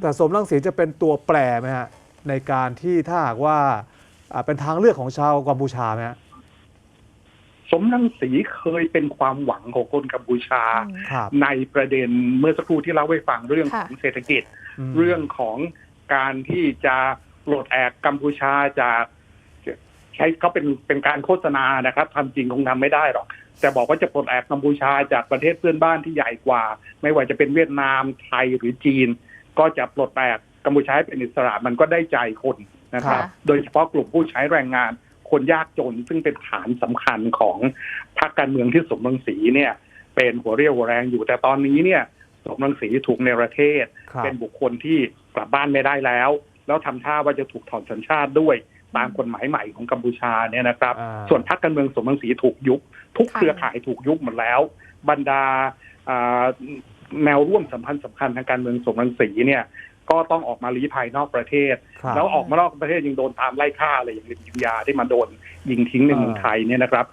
แต่สมรังสีจะเป็นตัวแปรไหมฮะในการที่ถ้าหากว่าอ่าเป็นทางเลือกของชาวกัมพูชาไหมฮะสมรังสีเคยเป็นความหวังของคนกัมพูชาอืมครับในประเด็นเมื่อสักครู่ที่เล่าให้ฟังเรื่องของเศรษฐกิจมเรื่องของการที่จะปลดแอกกัมพูชาจากใช้เขาเป็นเป็นการโฆษณานะครับทำจริงคงทำไม่ได้หรอก แต่บอกว่าจะปลดแอกกัมพูชาจากประเทศเพื่อนบ้านที่ใหญ่กว่า ไม่ว่าจะเป็นเวียดนามไทยหรือจีน ก็จะปลดแอกกัมพูชาให้เป็นอิสระมันก็ได้ใจคนนะครับค่ะโดยเฉพาะกลุ่มผู้ใช้แรงงานคนยากจนซึ่งเป็นฐานสำคัญของพรรคการเมืองที่สมรังสีเนี่ยเป็นหัวเรี่ยวหัวแรงอยู่แต่ตอนนี้เนี่ยสมรังสีถูกในประเทศครับเป็นบุคคลที่กลับบ้านไม่ได้แล้ว แล้วทำท่าว่าจะถูกถอนสัญชาติด้วยตามกฎหมายใหม่ของกัมพูชาเนี่ยนะครับอ่าส่วนพรรคการเมืองสมรังสีถูกยุบ ทุกค่ะเครือข่ายถูกยุบหมดแล้ว บรรดาอ่า แนวร่วมสัมพันธ์สำคัญทางการเมืองสมรังสีเนี่ย ก็ต้องออกมาลี้ภัยนอกประเทศครับแล้วออกมานอกประเทศยังโดนตามไล่ฆ่าอะไรอย่างลินยิงยาที่มาโดนยิงทิ้งในเมืองไทยเนี่ยนะครับ